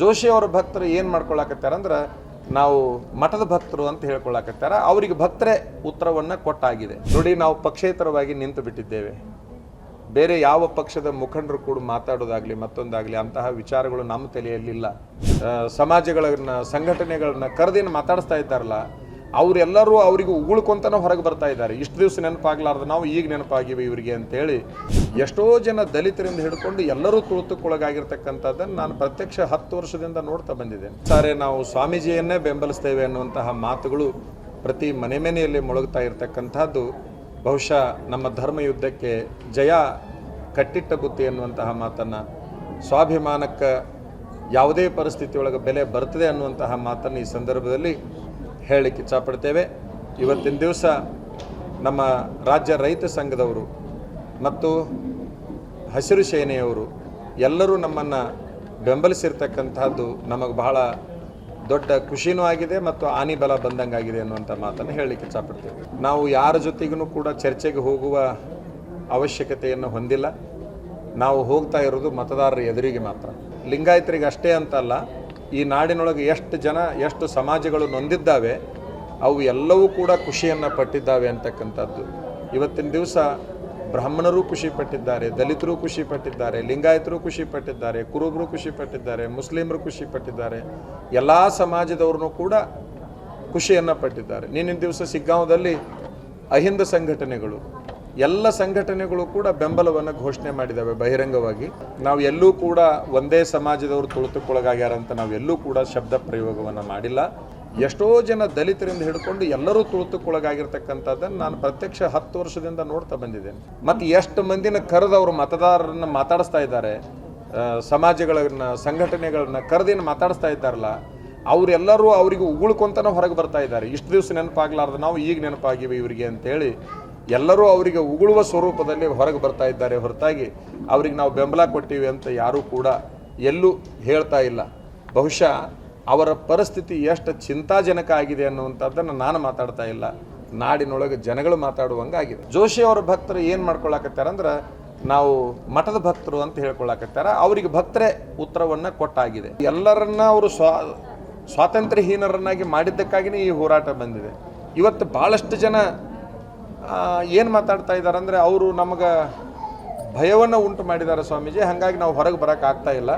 ಜೋಶಿ ಅವರ ಭಕ್ತರು ಏನು ಮಾಡ್ಕೊಳ್ಳಾಕತ್ತಾರ ಅಂದ್ರೆ ನಾವು ಮಠದ ಭಕ್ತರು ಅಂತ ಹೇಳ್ಕೊಳ್ಳಾಕತ್ತಾರ ಅವರಿಗೆ ಭಕ್ತರೇ ಉತ್ತರವನ್ನು ಕೊಟ್ಟಾಗಿದೆ. ನೋಡಿ, ನಾವು ಪಕ್ಷೇತರವಾಗಿ ನಿಂತು ಬಿಟ್ಟಿದ್ದೇವೆ. ಬೇರೆ ಯಾವ ಪಕ್ಷದ ಮುಖಂಡರು ಕೂಡ ಮಾತಾಡೋದಾಗಲಿ, ಮತ್ತೊಂದಾಗಲಿ ಅಂತಹ ವಿಚಾರಗಳು ನಮ್ಮ ತಲೆಯಲ್ಲಿಲ್ಲ. ಸಮಾಜಗಳನ್ನ, ಸಂಘಟನೆಗಳನ್ನ ಕರೆದೇನು ಮಾತಾಡಿಸ್ತಾ ಇದ್ದಾರಲ್ಲ ಅವರೆಲ್ಲರೂ ಅವರಿಗೆ ಉಗುಳ್ಕೊಂತನ ಹೊರಗೆ ಬರ್ತಾ ಇದ್ದಾರೆ. ಇಷ್ಟು ದಿವಸ ನೆನಪಾಗ್ಲಾರ್ದು ನಾವು ಈಗ ನೆನಪಾಗಿವೆ ಇವರಿಗೆ ಅಂತೇಳಿ ಎಷ್ಟೋ ಜನ ದಲಿತರಿಂದ ಹಿಡ್ಕೊಂಡು ಎಲ್ಲರೂ ತುಳಿತಕ್ಕೊಳಗಾಗಿರ್ತಕ್ಕಂಥದ್ದನ್ನು ನಾನು ಪ್ರತ್ಯಕ್ಷ ಹತ್ತು ವರ್ಷದಿಂದ ನೋಡ್ತಾ ಬಂದಿದ್ದೇನೆ. ಸರಿ ನಾವು ಸ್ವಾಮೀಜಿಯನ್ನೇ ಬೆಂಬಲಿಸ್ತೇವೆ ಅನ್ನುವಂತಹ ಮಾತುಗಳು ಪ್ರತಿ ಮನೆ ಮನೆಯಲ್ಲಿ ಮುಳುಗ್ತಾ ಇರತಕ್ಕಂಥದ್ದು. ಬಹುಶಃ ನಮ್ಮ ಧರ್ಮ ಯುದ್ಧಕ್ಕೆ ಜಯ ಕಟ್ಟಿಟ್ಟ ಬುತ್ತಿ ಅನ್ನುವಂತಹ ಮಾತನ್ನು ಸ್ವಾಭಿಮಾನಕ್ಕೆ ಯಾವುದೇ ಪರಿಸ್ಥಿತಿಯೊಳಗೆ ಬೆಲೆ ಬರ್ತದೆ ಅನ್ನುವಂತಹ ಮಾತನ್ನು ಈ ಸಂದರ್ಭದಲ್ಲಿ ಹೇಳಲಿಕ್ಕೆ ಇಚ್ಛಪಡ್ತೇವೆ. ಇವತ್ತಿನ ದಿವಸ ನಮ್ಮ ರಾಜ್ಯ ರೈತ ಸಂಘದವರು ಮತ್ತು ಹಸಿರು ಸೇನೆಯವರು ಎಲ್ಲರೂ ನಮ್ಮನ್ನು ಬೆಂಬಲಿಸಿರ್ತಕ್ಕಂಥದ್ದು ನಮಗೆ ಬಹಳ ದೊಡ್ಡ ಖುಷಿನೂ ಆಗಿದೆ ಮತ್ತು ಆನಿ ಬಲ ಬಂದಂಗಾಗಿದೆ ಅನ್ನುವಂಥ ಮಾತನ್ನು ಹೇಳಲಿಕ್ಕೆ ಇಚ್ಛಪಡ್ತೇವೆ. ನಾವು ಯಾರ ಜೊತೆಗೂ ಕೂಡ ಚರ್ಚೆಗೆ ಹೋಗುವ ಅವಶ್ಯಕತೆಯನ್ನು ಹೊಂದಿಲ್ಲ. ನಾವು ಹೋಗ್ತಾ ಇರೋದು ಮತದಾರರ ಎದುರಿಗೆ ಮಾತ್ರ. ಲಿಂಗಾಯತರಿಗೆ ಅಷ್ಟೇ ಅಂತಲ್ಲ ಈ ನಾಡಿನೊಳಗೆ ಎಷ್ಟು ಜನ, ಎಷ್ಟು ಸಮಾಜಗಳು ನೊಂದಿದ್ದಾವೆ, ಅವು ಎಲ್ಲವೂ ಕೂಡ ಖುಷಿಯನ್ನು ಪಟ್ಟಿದ್ದಾವೆ ಅಂತಕ್ಕಂಥದ್ದು. ಇವತ್ತಿನ ದಿವಸ ಬ್ರಾಹ್ಮಣರು ಖುಷಿ ಪಟ್ಟಿದ್ದಾರೆ, ದಲಿತರು ಖುಷಿ ಪಟ್ಟಿದ್ದಾರೆ, ಲಿಂಗಾಯತರು ಖುಷಿ ಪಟ್ಟಿದ್ದಾರೆ, ಕುರುಬರು ಖುಷಿ ಪಟ್ಟಿದ್ದಾರೆ, ಮುಸ್ಲಿಮರು ಖುಷಿ ಪಟ್ಟಿದ್ದಾರೆ. ಎಲ್ಲ ಸಮಾಜದವ್ರನ್ನೂ ಕೂಡ ಖುಷಿಯನ್ನು ಪಟ್ಟಿದ್ದಾರೆ. ನಿನ್ನಿನ ದಿವಸ ಸಿಗ್ಗಾಂವದಲ್ಲಿ ಅಹಿಂದ ಸಂಘಟನೆಗಳು ಎಲ್ಲ ಸಂಘಟನೆಗಳು ಕೂಡ ಬೆಂಬಲವನ್ನು ಘೋಷಣೆ ಮಾಡಿದ್ದಾವೆ ಬಹಿರಂಗವಾಗಿ. ನಾವು ಎಲ್ಲೂ ಕೂಡ ಒಂದೇ ಸಮಾಜದವರು ತುಳಿತಕ್ಕೊಳಗಾಗ್ಯಾರ ಅಂತ ನಾವು ಎಲ್ಲೂ ಕೂಡ ಶಬ್ದ ಪ್ರಯೋಗವನ್ನು ಮಾಡಿಲ್ಲ. ಎಷ್ಟೋ ಜನ ದಲಿತರಿಂದ ಹಿಡ್ಕೊಂಡು ಎಲ್ಲರೂ ತುಳಿತಕ್ಕೊಳಗಾಗಿರ್ತಕ್ಕಂಥದ್ದನ್ನು ನಾನು ಪ್ರತ್ಯಕ್ಷ ಹತ್ತು ವರ್ಷದಿಂದ ನೋಡ್ತಾ ಬಂದಿದ್ದೇನೆ. ಮತ್ತು ಎಷ್ಟು ಮಂದಿನ ಕರೆದು ಅವರು ಮತದಾರರನ್ನ ಮಾತಾಡಿಸ್ತಾ ಇದ್ದಾರೆ ಸಮಾಜಗಳನ್ನ, ಸಂಘಟನೆಗಳನ್ನ ಕರೆದೇನು ಮಾತಾಡಿಸ್ತಾ ಇದ್ದಾರಲ್ಲ, ಅವರೆಲ್ಲರೂ ಅವರಿಗೆ ಉಗುಳ್ಕೊಂತನ ಹೊರಗೆ ಬರ್ತಾ ಇದ್ದಾರೆ. ಇಷ್ಟು ದಿವಸ ನೆನಪಾಗ್ಲಾರ್ದು ನಾವು ಈಗ ನೆನಪಾಗಿವೆ ಇವರಿಗೆ ಅಂತೇಳಿ ಎಲ್ಲರೂ ಅವರಿಗೆ ಉಗುಳುವ ಸ್ವರೂಪದಲ್ಲಿ ಹೊರಗೆ ಬರ್ತಾ ಇದ್ದಾರೆ. ಹೊರತಾಗಿ ಅವ್ರಿಗೆ ನಾವು ಬೆಂಬಲ ಕೊಟ್ಟಿವಿ ಅಂತ ಯಾರೂ ಕೂಡ ಎಲ್ಲೂ ಹೇಳ್ತಾ ಇಲ್ಲ. ಬಹುಶಃ ಅವರ ಪರಿಸ್ಥಿತಿ ಎಷ್ಟು ಚಿಂತಾಜನಕ ಆಗಿದೆ ಅನ್ನುವಂಥದ್ದನ್ನು ನಾನು ಮಾತಾಡ್ತಾ ಇಲ್ಲ. ನಾಡಿನೊಳಗೆ ಜನಗಳು ಮಾತಾಡುವಂಗಾಗಿದೆ. ಜೋಶಿ ಅವರ ಭಕ್ತರು ಏನು ಮಾಡ್ಕೊಳ್ಳಾಕತ್ತಾರ ಅಂದ್ರೆ ನಾವು ಮಠದ ಭಕ್ತರು ಅಂತ ಹೇಳ್ಕೊಳ್ಳಾಕತ್ತಾರ ಅವರಿಗೆ ಭಕ್ತರೇ ಉತ್ತರವನ್ನು ಕೊಟ್ಟಾಗಿದೆ. ಎಲ್ಲರನ್ನ ಅವರು ಸ್ವಾ, ಸ್ವಾತಂತ್ರ್ಯಹೀನರನ್ನಾಗಿ ಮಾಡಿದ್ದಕ್ಕಾಗಿನೇ ಈ ಹೋರಾಟ ಬಂದಿದೆ. ಇವತ್ತು ಭಾಳಷ್ಟು ಜನ ಏನು ಮಾತಾಡ್ತಾ ಇದ್ದಾರೆ ಅಂದರೆ ಅವರು ನಮಗೆ ಭಯವನ್ನು ಉಂಟು ಮಾಡಿದ್ದಾರೆ ಸ್ವಾಮೀಜಿ, ಹಾಗಾಗಿ ನಾವು ಹೊರಗೆ ಬರೋಕ್ಕಾಗ್ತಾ ಇಲ್ಲ.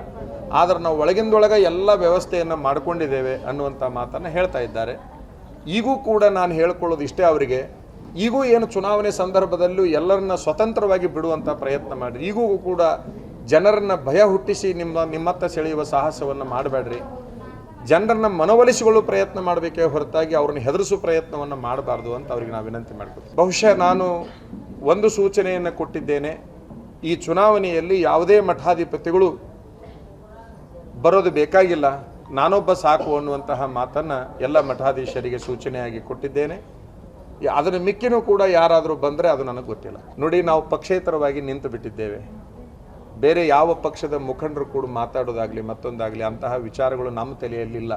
ಆದರೆ ನಾವು ಒಳಗಿಂದೊಳಗೆ ಎಲ್ಲ ವ್ಯವಸ್ಥೆಯನ್ನು ಮಾಡಿಕೊಂಡಿದ್ದೇವೆ ಅನ್ನುವಂಥ ಮಾತನ್ನು ಹೇಳ್ತಾ ಇದ್ದಾರೆ. ಈಗೂ ಕೂಡ ನಾನು ಹೇಳ್ಕೊಳ್ಳೋದು ಇಷ್ಟೇ ಅವರಿಗೆ. ಈಗೂ ಏನು ಚುನಾವಣೆ ಸಂದರ್ಭದಲ್ಲೂ ಎಲ್ಲರನ್ನ ಸ್ವತಂತ್ರವಾಗಿ ಬಿಡುವಂಥ ಪ್ರಯತ್ನ ಮಾಡಿರಿ. ಈಗೂ ಕೂಡ ಜನರನ್ನು ಭಯ ಹುಟ್ಟಿಸಿ ನಿಮ್ಮ ನಿಮ್ಮತ್ತ ಸೆಳೆಯುವ ಸಾಹಸವನ್ನು ಮಾಡಬೇಡ್ರಿ ಜನರನ್ನ ಮನವೊಲಿಸಿಕೊಳ್ಳುವ ಪ್ರಯತ್ನ ಮಾಡಬೇಕೇ ಹೊರತಾಗಿ ಅವ್ರನ್ನ ಹೆದರಿಸುವ ಪ್ರಯತ್ನವನ್ನು ಮಾಡಬಾರ್ದು ಅಂತ ಅವರಿಗೆ ನಾವು ವಿನಂತಿ ಮಾಡ್ಕೊತೀವಿ. ಬಹುಶಃ ನಾನು ಒಂದು ಸೂಚನೆಯನ್ನು ಕೊಟ್ಟಿದ್ದೇನೆ. ಈ ಚುನಾವಣೆಯಲ್ಲಿ ಯಾವುದೇ ಮಠಾಧಿಪತಿಗಳು ಬರೋದು ಬೇಕಾಗಿಲ್ಲ. ನಾನೊಬ್ಬ ಸಾಕು ಅನ್ನುವಂತಹ ಮಾತನ್ನು ಎಲ್ಲ ಮಠಾಧೀಶರಿಗೆ ಸೂಚನೆಯಾಗಿ ಕೊಟ್ಟಿದ್ದೇನೆ. ಅದನ್ನು ಮಿಕ್ಕಿನೂ ಕೂಡ ಯಾರಾದರೂ ಬಂದರೆ ಅದು ನನಗೆ ಗೊತ್ತಿಲ್ಲ. ನೋಡಿ, ನಾವು ಪಕ್ಷೇತರವಾಗಿ ನಿಂತು ಬಿಟ್ಟಿದ್ದೇವೆ ಬೇರೆ ಯಾವ ಪಕ್ಷದ ಮುಖಂಡರು ಕೂಡ ಮಾತಾಡೋದಾಗ್ಲಿ ಮತ್ತೊಂದಾಗಲಿ ಅಂತಹ ವಿಚಾರಗಳು ನಮ್ಮ ತಲೆಯಲ್ಲಿಲ್ಲ.